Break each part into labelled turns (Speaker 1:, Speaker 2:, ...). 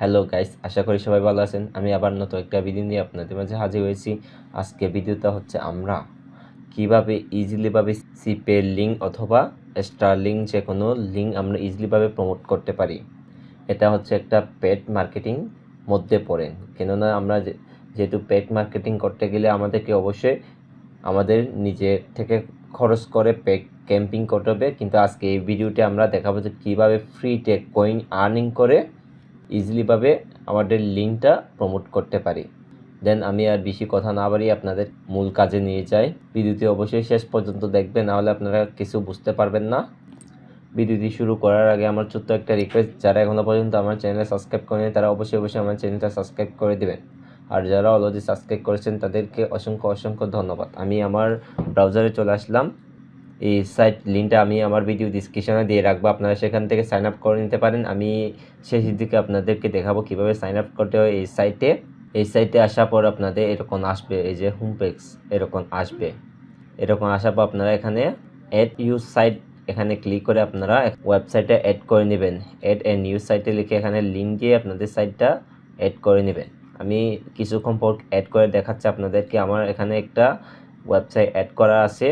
Speaker 1: Hello guys আশা করি সবাই ভালো আছেন। আমি আবার নতুন একটা ভিডিও নিয়ে আপনাদের মাঝে হাজির হয়েছি। আজকে ভিডিওটা হচ্ছে আমরা কীভাবে ইজিলিভাবে সিপে লিঙ্ক অথবা স্টার লিঙ্ক যে কোনো লিঙ্ক আমরা ইজিলিভাবে প্রমোট করতে পারি। এটা হচ্ছে একটা পেড মার্কেটিং মধ্যে পড়ে। কেননা আমরা যেহেতু পেড মার্কেটিং করতে গেলে আমাদেরকে অবশ্যই আমাদের নিজে থেকে খরচ করে পেড ক্যাম্পিং করতে হবে। কিন্তু আজকে এই ভিডিওতে আমরা দেখাবো যে কীভাবে ফ্রিতে কয়েন আর্নিং করে ইজিলিভাবে আমাদের লিঙ্কটা প্রমোট করতে পারি। দেন আমি আর বেশি কথা না বাড়িয়ে আপনাদের মূল কাজে নিয়ে যাই। ভিডিওটি অবশ্যই শেষ পর্যন্ত দেখবেন নাহলে আপনারা কিছু বুঝতে পারবেন না। ভিডিওটি শুরু করার আগে আমার ছোট্ট একটা রিকোয়েস্ট যারা এখনও পর্যন্ত আমার চ্যানেলে সাবস্ক্রাইব করেনি, তারা অবশ্যই অবশ্যই আমার চ্যানেলটা সাবস্ক্রাইব করে দেবেন। আর যারা অলরেডি সাবস্ক্রাইব করেছেন, তাদেরকে অসংখ্য অসংখ্য ধন্যবাদ। আমি আমার ব্রাউজারে চলে আসলাম। এই সাইট লিঙ্কটা আমি আমার ভিডিও ডিসক্রিপশনে দিয়ে রাখব। আপনারা সেখান থেকে সাইন আপ করে নিতে পারেন। আমি শেষের দিকে আপনাদেরকে দেখাবো কীভাবে সাইন আপ করতে হয় এই সাইটে এই সাইটে আসার পর আপনাদের এরকম আসবে, এই যে হোম পেজ এরকম আসবে। এরকম আসার পর আপনারা এখানে অ্যাড ইউজ সাইট এখানে ক্লিক করে আপনারা ওয়েবসাইটে অ্যাড করে নেবেন। অ্যাড এ নিউজ সাইটে লিখে এখানে লিঙ্ক দিয়ে আপনাদের সাইটটা অ্যাড করে নেবেন। আমি কিছুক্ষণ পর অ্যাড করে দেখাচ্ছি আপনাদেরকে। আমার এখানে একটা ওয়েবসাইট অ্যাড করা আছে।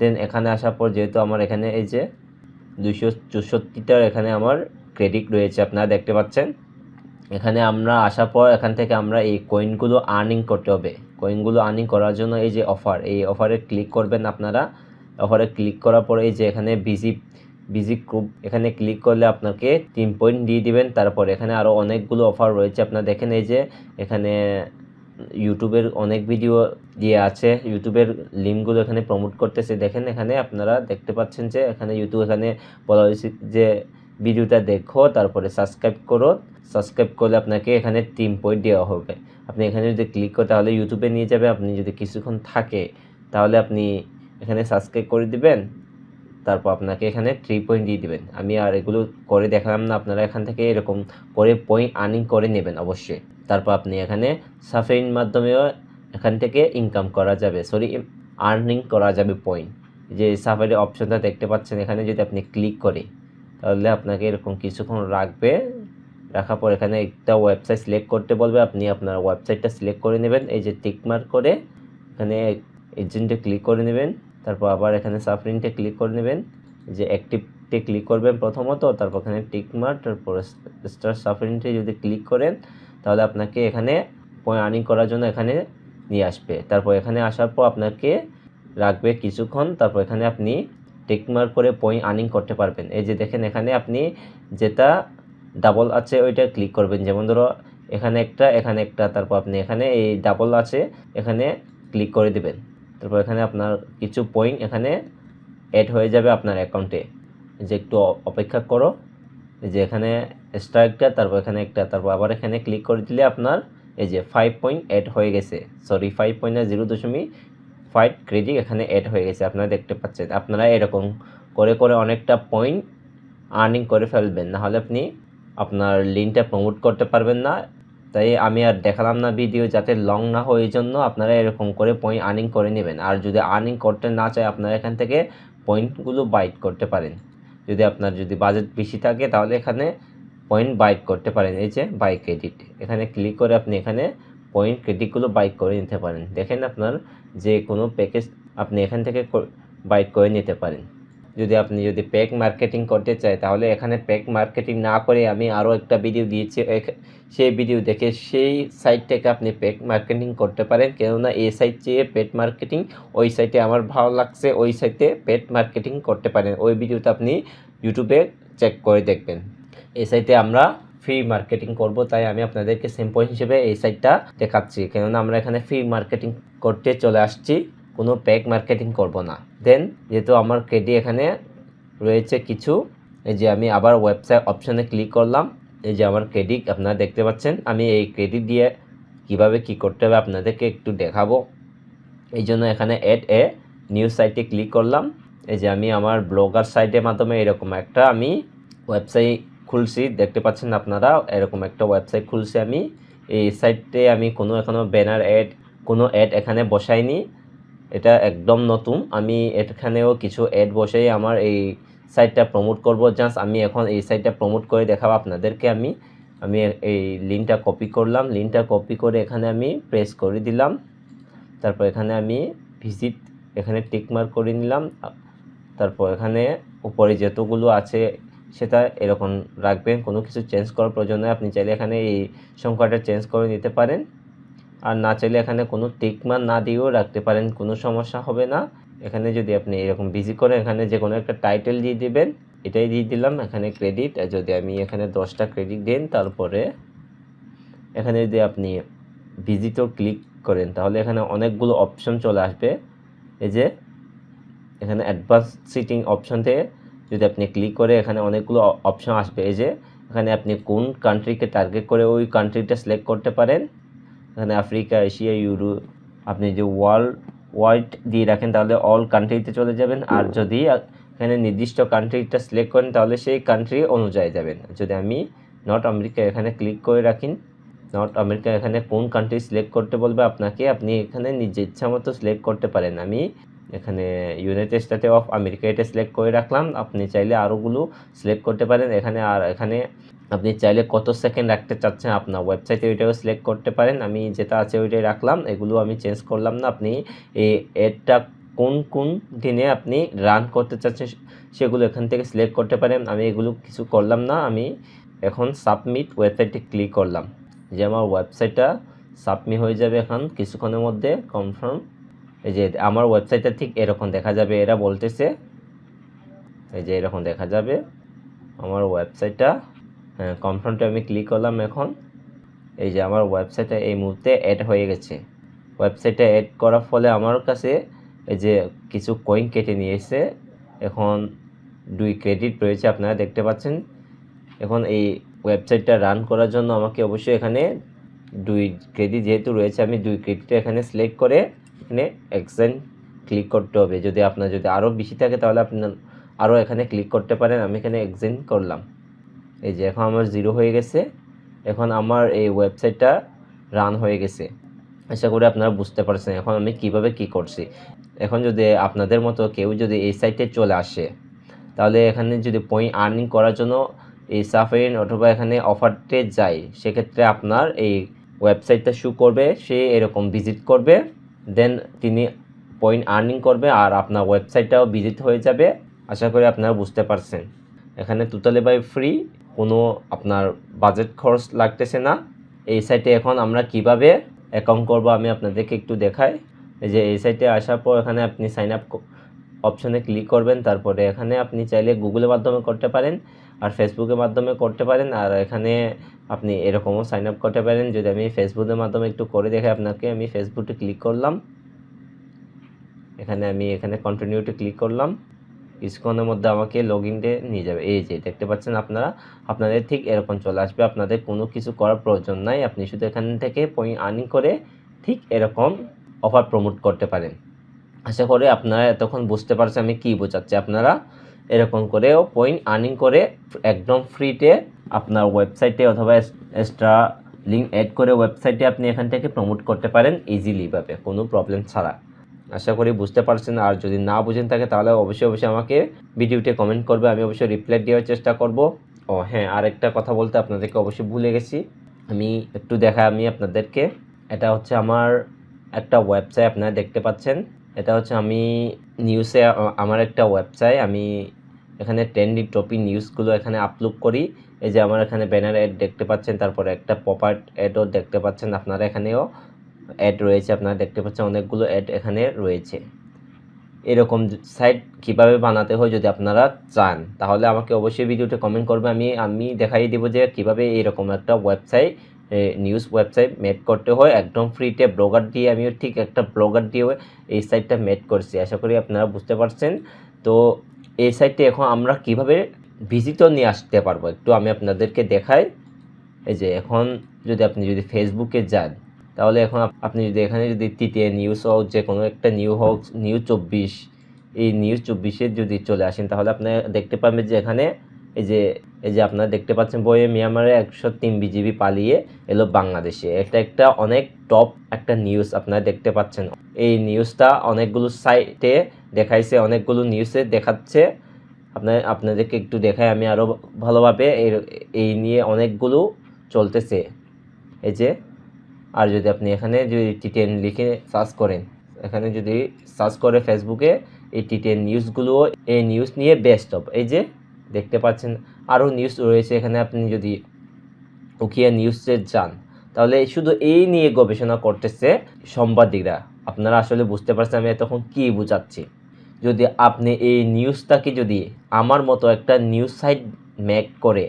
Speaker 1: দেন এখানে আসার পর যেহেতু আমার এখানে এই যে দুশো চৌষট্টিটার এখানে আমার ক্রেডিট রয়েছে, আপনারা দেখতে পাচ্ছেন। এখানে আমরা আসার পর এখান থেকে আমরা এই কয়েনগুলো আর্নিং করতে হবে। কয়েনগুলো আর্নিং করার জন্য এই যে অফার এই অফারে ক্লিক করবেন আপনারা। অফারে ক্লিক করার পর এই যে এখানে বিজি বিজি গ্রুপ এখানে ক্লিক করলে আপনাকে তিন পয়েন্ট দিয়ে দিবেন। তারপর এখানে আরও অনেকগুলো অফার রয়েছে। আপনারা দেখেন এই যে এখানে ইউটিউবের অনেক ভিডিও দিয়ে আছে। ইউটিউবের লিঙ্কগুলো এখানে প্রমোট করতেছে। দেখেন এখানে আপনারা দেখতে পাচ্ছেন যে এখানে ইউটিউব এখানে বলা হয়েছে যে ভিডিওটা দেখো, তারপরে সাবস্ক্রাইব করো। সাবস্ক্রাইব করলে আপনাকে এখানে তিন পয়েন্ট দেওয়া হবে। আপনি এখানে যদি ক্লিক করো, তাহলে ইউটিউবে নিয়ে যাবে। আপনি যদি কিছুক্ষণ থাকে, তাহলে আপনি এখানে সাবস্ক্রাইব করে দিবেন। তারপর আপনাকে এখানে থ্রি পয়েন্ট দিয়ে দিবেন। আমি আর এগুলো করে দেখালাম না। আপনারা এখান থেকে এরকম করে পয়েন্ট আর্নিং করে নেবেন অবশ্যই। তারপর আপনি এখানে সাফারির মাধ্যমেও এখান থেকে ইনকাম করা যাবে সরি আর্নিং করা যাবে পয়েন্ট যে সাফারি অপশনটা দেখতে পাচ্ছেন, এখানে যদি আপনি ক্লিক করে, তাহলে আপনাকে এরকম কিছুক্ষণ রাখবে, রাখার পর এখানে একটা ওয়েবসাইট সিলেক্ট করতে বলবে, আপনি আপনার ওয়েবসাইটটা সিলেক্ট করে নেবেন, এই যে টিক মার্ক করে, এখানে এজেন্টে ক্লিক করে নেবেন, তারপর আবার এখানে সাফরিনটে ক্লিক করে নেবেন যে অ্যাক্টিভতে ক্লিক করবেন প্রথমত, তারপর এখানে টিক মার্ক তারপর স্টার সাফরিনটে যদি ক্লিক করেন তাহলে আপনাকে এখানে আর্নিং করার জন্য এখানে নিয়ে আসবে। তারপর এখানে আসার পর আপনাকে রাখবে কিছুক্ষণ, তারপর এখানে আপনি টিক মার্ক করে পয়েন্ট আর্নিং করতে পারবেন। এই যে দেখেন এখানে আপনি যেটা ডাবল আছে ওইটা ক্লিক করবেন। যেমন ধরো এখানে একটা এখানে একটা, তারপর আপনি এখানে এই ডাবল আছে, এখানে ক্লিক করে দিবেন। তারপর এখানে আপনার কিছু পয়েন্ট এখানে অ্যাড হয়ে যাবে আপনার অ্যাকাউন্টে যে একটু অপেক্ষা করো। যে এখানে স্টার একটা তারপর এখানে একটা, তারপর আবার এখানে ক্লিক করে দিলে আপনার এই যে ফাইভ পয়েন্ট অ্যাড হয়ে গেছে। সরি ফাইভ পয়েন্ট জিরো দশমিক ফাইভ ক্রেডিট এখানে অ্যাড হয়ে গেছে, আপনারা দেখতে পাচ্ছেন। আপনারা এরকম করে করে অনেকটা পয়েন্ট আর্নিং করে ফেলবেন নাহলে আপনি আপনার লিঙ্কটা প্রমোট করতে পারবেন না। তাই আমি আর দেখালাম না ভিডিও যাতে লং না হয় এই জন্য, আপনারা এরকম করে পয়েন্ট আর্নিং করে নেবেন। আর যদি আর্নিং করতে না চায়, আপনারা এখান থেকে পয়েন্টগুলো বাইট করতে পারেন। যদি আপনার যদি বাজেট বেশি থাকে, তাহলে এখানে পয়েন্ট বাইট করতে পারেন, এই যে বাই ক্রেডিট এখানে ক্লিক করে আপনি এখানে পয়েন্ট ক্রেডিটগুলো বাইট করে নিতে পারেন। দেখেন আপনার যে কোনো প্যাকেজ আপনি এখান থেকে বাইট করে নিতে পারেন। যদি আপনি যদি প্যাক মার্কেটিং করতে চাই তাহলে এখানে প্যাক মার্কেটিং না করে আমি আরও একটা ভিডিও দিয়েছি। সেই ভিডিও দেখে সেই সাইট থেকে আপনি পেড মার্কেটিং করতে পারেন। কেননা এই সাইট চেয়ে পেট মার্কেটিং ওই সাইটে আমার ভালো লাগছে, ওই সাইটে পেট মার্কেটিং করতে পারেন। ওই ভিডিওটা আপনি ইউটিউবে চেক করে দেখবেন। এই সাইটে আমরা ফ্রি মার্কেটিং করব, তাই আমি আপনাদেরকে স্যাম্পল হিসেবে এই সাইটটা দেখাচ্ছি। কেননা আমরা এখানে ফ্রি মার্কেটিং করতে চলে আসছি, কোনো প্যাক মার্কেটিং করব না। দেন যেহেতু আমার ক্রেডি এখানে রয়েছে কিছু, এই যে আমি আবার ওয়েবসাইট অপশানে ক্লিক করলাম, এই যে আমার ক্রেডিট আপনারা দেখতে পাচ্ছেন, আমি এই ক্রেডিট দিয়ে কীভাবে কি করতে হবে আপনাদেরকে একটু দেখাবো। এই জন্য এখানে অ্যাড এ নিউজ সাইটে ক্লিক করলাম। এই যে আমি আমার ব্লগার সাইটের মাধ্যমে এরকম একটা আমি ওয়েবসাইট খুলছি, দেখতে পাচ্ছেন আপনারা, এরকম একটা ওয়েবসাইট খুলছি আমি। এই সাইটে আমি কোনো এখনও ব্যানার অ্যাড কোনো অ্যাড এখানে বসাইনি। এটা একদম নতুন। আমি এখানেও কিছু অ্যাড বসেই আমার এই সাইটটা প্রমোট করব। জাস্ট আমি এখন এই সাইটটা প্রমোট করে দেখাবো আপনাদেরকে আমি। আমি এই লিঙ্কটা কপি করলাম। লিঙ্কটা কপি করে এখানে আমি প্রেস করে দিলাম। তারপর এখানে আমি ভিজিট এখানে টিকমার্ক করে নিলাম। তারপর এখানে উপরে যতগুলো আছে সেটা এরকম রাখবেন, কোনো কিছু চেঞ্জ করার প্রয়োজন নেই। আপনি চাইলে এখানে এই সংখ্যাটা চেঞ্জ করে নিতে পারেন। আর না চাইলে এখানে কোনো টিক মার্ক না দিয়েও রাখতে পারেন, কোনো সমস্যা হবে না। এখানে যদি আপনি এরকম বিজি করেন এখানে যে কোনো একটা টাইটেল দিয়ে দিবেন, এটাই দিয়ে দিলাম। এখানে ক্রেডিট যদি আমি এখানে দশটা ক্রেডিট দেন, তারপরে এখানে যদি আপনি ভিজিটও ক্লিক করেন, তাহলে এখানে অনেকগুলো অপশন চলে আসবে। এই যে, এখানে অ্যাডভান্স সিটিং অপশন থেকে যদি আপনি ক্লিক করে এখানে অনেকগুলো অপশন আসবে, এই যে এখানে আপনি কোন কান্ট্রিকে টার্গেট করে ওই কান্ট্রিটা সিলেক্ট করতে পারেন। এখানে আফ্রিকা এশিয়া ইউরো আপনি যে ওয়ার্ল্ড ওয়াইড দিয়ে রাখেন তাহলে অল কান্ট্রিতে চলে যাবেন। আর যদি এখানে নির্দিষ্ট কান্ট্রিটা সিলেক্ট করেন তাহলে সেই কান্ট্রি অনুযায়ী যাবেন। যদি আমি নর্থ আমেরিকা এখানে ক্লিক করে রাখি নর্থ আমেরিকা এখানে কোন কান্ট্রি সিলেক্ট করতে বলবে আপনাকে, আপনি এখানে নিজের ইচ্ছা মতো সিলেক্ট করতে পারেন। আমি এখানে ইউনাইটেড স্টেটে অফ আমেরিকা এটা সিলেক্ট করে রাখলাম। আপনি চাইলে আরোগুলো সিলেক্ট করতে পারেন। এখানে আর এখানে আপনি চাইলে কত সেকেন্ড রাখতে চাচ্ছেন আপনার ওয়েবসাইটে ওইটাও সিলেক্ট করতে পারেন। আমি যেটা আছে ওইটাই রাখলাম। এগুলো আমি চেঞ্জ করলাম না। আপনি এই এডটা কোন কোন দিনে আপনি রান করতে চাচ্ছেন সেগুলো এখান থেকে সিলেক্ট করতে পারেন। আমি এগুলো কিছু করলাম না। আমি এখন সাবমিট ওয়েবসাইটে ক্লিক করলাম। যে আমার ওয়েবসাইটটা সাবমিট হয়ে যাবে এখন। কিছুক্ষণের মধ্যে কনফার্ম এই যে আমার ওয়েবসাইটটা ঠিক এরকম দেখা যাবে, এরা বলতেছে। এই যে এরকম দেখা যাবে। আমার ওয়েবসাইটটা হ্যাঁ কনফার্মটা আমি ক্লিক করলাম এখন। এই যে আমার ওয়েবসাইটটা এই মুহূর্তে অ্যাড হয়ে গেছে। ওয়েবসাইটে অ্যাড করার ফলে আমার কাছে এই যে কিছু কয়েন কেটে নিয়েছে। এখন দুই ক্রেডিট রয়েছে, আপনারা দেখতে পাচ্ছেন। এখন এই ওয়েবসাইটটা রান করার জন্য আমাকে অবশ্যই এখানে দুই ক্রেডিট যেহেতু রয়েছে, আমি দুই ক্রেডিট এখানে সিলেক্ট করে এখানে এক্সেন্ড ক্লিক করতে হবে। যদি আপনার যদি আরও বেশি থাকে, তাহলে আপনার আরও এখানে ক্লিক করতে পারেন। আমি এখানে এক্সেন্ড করলাম। এই যে এখন আমার জিরো হয়ে গেছে। এখন আমার এই ওয়েবসাইটটা রান হয়ে গেছে। আশা করি আপনারা বুঝতে পারছেন এখন আমি কীভাবে কি করছি। এখন যদি আপনাদের মতো কেউ যদি এই সাইটে চলে আসে, তাহলে এখানে যদি পয়েন্ট আর্নিং করার জন্য এই সাফারিন অথবা এখানে অফারতে যায়, সেক্ষেত্রে আপনার এই ওয়েবসাইটটা শু করবে, সে এরকম ভিজিট করবে। দেন তিনি পয়েন্ট আর্নিং করবে আর আপনার ওয়েবসাইটটাও ভিজিট হয়ে যাবে। আশা করি আপনারা বুঝতে পারছেন। এখানে টোটালি বাই ফ্রি কোনো আপনার বাজেট খরচ লাগতেছে না। এই সাইটে এখন আমরা কীভাবে অ্যাকাউন্ট করব আমি আপনাদেরকে একটু দেখাই। যে এই সাইটে আসার পর এখানে আপনি সাইন আপ অপশনে ক্লিক করবেন, তারপরে এখানে আপনি চাইলে গুগলের মাধ্যমে করতে পারেন আর ফেসবুকের মাধ্যমে করতে পারেন। আর এখানে আপনি এরকমও সাইন আপ করতে পারেন। যদি আমি ফেসবুকের মাধ্যমে একটু করে দেখে আপনাকে, আমি ফেসবুকে ক্লিক করলাম। এখানে আমি এখানে কন্টিনিউতে ক্লিক করলাম। কিছুক্ষণের মধ্যে আমাকে লগ ইনতে নিয়ে যাবে। এই যে, দেখতে পাচ্ছেন আপনারা? আপনাদের ঠিক এরকম চলে আসবে। আপনাদের কোনো কিছু করার প্রয়োজন নাই। আপনি শুধু এখান থেকে পয়েন্ট আর্নিং করে ঠিক এরকম অফার প্রমোট করতে পারেন। আশা করি আপনারা এতক্ষণ বুঝতে পারছেন আমি কী বোঝাচ্ছি। আপনারা এরকম করেও পয়েন্ট আর্নিং করে একদম ফ্রিতে আপনার ওয়েবসাইটে অথবা এক্সট্রা লিঙ্ক অ্যাড করে ওয়েবসাইটে আপনি এখান থেকে প্রমোট করতে পারেন ইজিলিভাবে কোনো প্রবলেম ছাড়া। আশা করি বুঝতে পারছেন, আর যদি না বুঝেন থাকে তাহলে অবশ্যই অবশ্যই আমাকে ভিডিওতে কমেন্ট করবে, আমি অবশ্যই রিপ্লাই দেওয়ার চেষ্টা করব। ও হ্যাঁ আরেকটা কথা বলতে আপনাদেরকে অবশ্যই ভুলে গেছি। আমি একটু দেখা আমি আপনাদেরকে। এটা হচ্ছে আমার একটা ওয়েবসাইট আপনারা দেখতে পাচ্ছেন। এটা হচ্ছে আমি নিউজে আমার একটা ওয়েবসাইট আমি এখানে ট্রেন্ডিং টপিক নিউজগুলো এখানে আপলোড করি। এই যে আমার এখানে ব্যানার অ্যাড দেখতে পাচ্ছেন, তারপরে একটা পপার অ্যাডও দেখতে পাচ্ছেন আপনারা এখানেও। অ্যাড রয়েছে, আপনারা দেখতে পাচ্ছেন অনেকগুলো অ্যাড এখানে রয়েছে। এরকম সাইট কীভাবে বানাতে হয় যদি আপনারা চান, তাহলে আমাকে অবশ্যই ভিডিওতে কমেন্ট করবে। আমি আমি দেখাই দেবো যে কীভাবে এরকম একটা ওয়েবসাইট নিউজ ওয়েবসাইট মেড করতে হয়। একদম ফ্রিতে ব্লগার দিয়ে আমিও ঠিক একটা ব্লগার দিয়ে এই সাইটটা মেড করছি। আশা করি আপনারা বুঝতে পারছেন। তো এই সাইটে এখন আমরা কীভাবে ভিজিটও নিয়ে আসতে পারব? একটু আমি আপনাদেরকে দেখাই। এই যে এখন যদি আপনি যদি ফেসবুকে যান, তাহলে এখন আপনি যদি এখানে যদি তৃতীয় নিউজ হোক, যে কোনো একটা নিউ হোক নিউজ চব্বিশ, এই নিউজ চব্বিশে যদি চলে আসেন, তাহলে আপনি দেখতে পাবেন যে এখানে এই যে এই যে আপনারা দেখতে পাচ্ছেন বইয়ে মিয়ানমারে একশো তিন বিজিবি পালিয়ে এলো বাংলাদেশে। এটা একটা অনেক টপ একটা নিউজ আপনারা দেখতে পাচ্ছেন। এই নিউজটা অনেকগুলো সাইটে দেখাইছে, অনেকগুলো নিউজে দেখাচ্ছে। আপনার, আপনাদেরকে একটু দেখাই, আমি আরও ভালোভাবে এই নিয়ে অনেকগুলো চলতেছে। এই যে, আর যদি আপনি এখানে যদি টি টেন লিখে সার্চ করেন, এখানে যদি সার্চ করে ফেসবুকে এই টি টেন নিউজগুলো এই নিউজ নিয়ে বেস্ট অফ এই যে দেখতে পাচ্ছেন। আরও নিউজ রয়েছে এখানে আপনি যদি উকিয়া নিউজে যান, তাহলে শুধু এই নিয়ে গবেষণা করতেছে সাংবাদিকরা। আপনারা আসলে বুঝতে পারছেন আমি তখন কী বোঝাচ্ছি। যদি আপনি এই নিউজটাকে যদি আমার মতো একটা নিউজ সাইট মেক করে,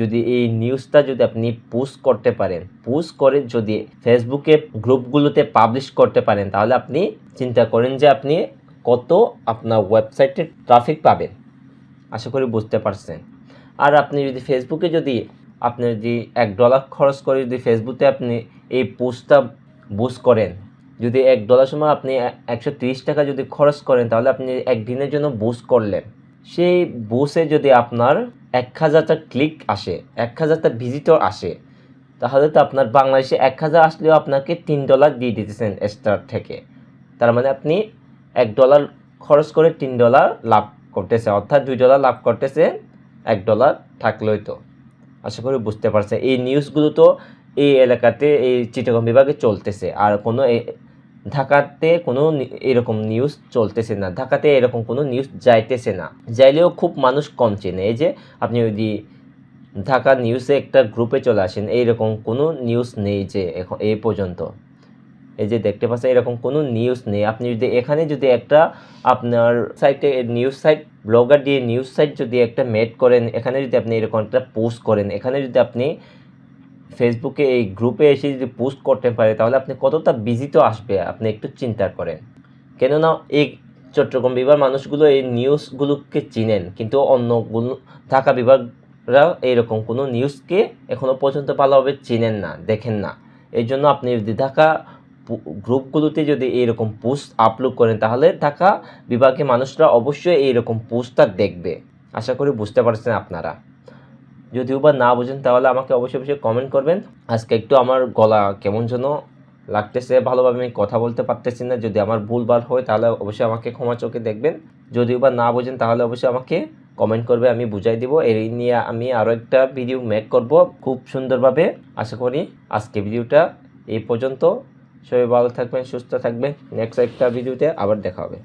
Speaker 1: যদি এই নিউজটা যদি আপনি পোস্ট করতে পারেন পোস্ট করে যদি ফেসবুকে গ্রুপগুলোতে পাবলিশ করতে পারেন, তাহলে আপনি চিন্তা করেন যে আপনি কত আপনার ওয়েবসাইটে ট্রাফিক পাবেন। আশা করি বুঝতে পারছেন। আর আপনি যদি ফেসবুকে যদি আপনি যদি এক ডলার খরচ করে যদি ফেসবুকে আপনি এই পোস্টটা বুস্ট করেন, যদি এক ডলার সময় আপনি একশো টাকা যদি খরচ করেন, তাহলে আপনি একদিনের জন্য বুস্ট করলেন। সেই বুসে যদি আপনার এক হাজারটা ক্লিক আসে, এক হাজারটা ভিজিটর আসে, তাহলে তো আপনার বাংলাদেশে এক হাজার আসলেও আপনাকে তিন ডলার দিয়ে দিতেছেন স্টার থেকে। তার মানে আপনি এক ডলার খরচ করে তিন ডলার লাভ করতেছে, অর্থাৎ দুই ডলার লাভ করতেছে, এক ডলার থাকলেই তো। আশা করি বুঝতে পারছেন এই নিউজগুলো তো এই এলাকাতে, এই চিটাগং বিভাগে চলতেছে। আর কোনো ঢাকাতে কোনো এরকম নিউজ চলতেছে না। ঢাকাতে এরকম কোনো নিউজ যাইতেছে না। যাইলেও খুব মানুষ কম চেনে। এই যে আপনি যদি ঢাকা নিউজে একটা গ্রুপে চলে আসেন, এইরকম কোনো নিউজ নেই যে এখন এই পর্যন্ত। এই যে দেখতে পাচ্ছেন, এরকম কোনো নিউজ নেই। আপনি যদি এখানে যদি একটা আপনার সাইটে নিউজ সাইট ব্লগার দিয়ে নিউজ সাইট যদি একটা মেড করেন, এখানে যদি আপনি এরকম একটা পোস্ট করেন, এখানে যদি আপনি ফেসবুকে এই গ্রুপে এসে যদি পোস্ট করতে পারে তাহলে আপনি কতটা বিজি তো আসবে, আপনি একটু চিন্তা করেন। কেননা এই চট্টগ্রাম বিভাগ মানুষগুলো এই নিউজগুলোকে চিনেন, কিন্তু অন্যগুলো ঢাকা বিভাগরা এইরকম কোনো নিউজকে এখনও পর্যন্ত ভালোভাবে চিনেন না, দেখেন না। এই জন্য আপনি যদি ঢাকা গ্রুপগুলোতে যদি এইরকম পোস্ট আপলোড করেন, তাহলে ঢাকা বিভাগে মানুষরা অবশ্যই এইরকম পোস্টটা দেখবে। আশা করি বুঝতে পারছেন আপনারা। যদিও বা না বুঝেন, তাহলে আমাকে অবশ্যই অবশ্যই কমেন্ট করবেন। আজকে একটু আমার গলা কেমন যেন লাগতেছে, ভালোভাবে আমি কথা বলতে পারতেছি না। যদি আমার ভুলভাল হয়, তাহলে অবশ্যই আমাকে ক্ষমা চোখে দেখবেন। যদিও বা না বোঝেন, তাহলে অবশ্যই আমাকে কমেন্ট করবে, আমি বুঝাই দিব। এই নিয়ে আমি আরও একটা ভিডিও মেক করব খুব সুন্দরভাবে। আশা করি আজকে ভিডিওটা এই পর্যন্ত সবাই ভালো থাকবেন সুস্থ থাকবেন। নেক্সট একটা ভিডিওতে আবার দেখা হবে।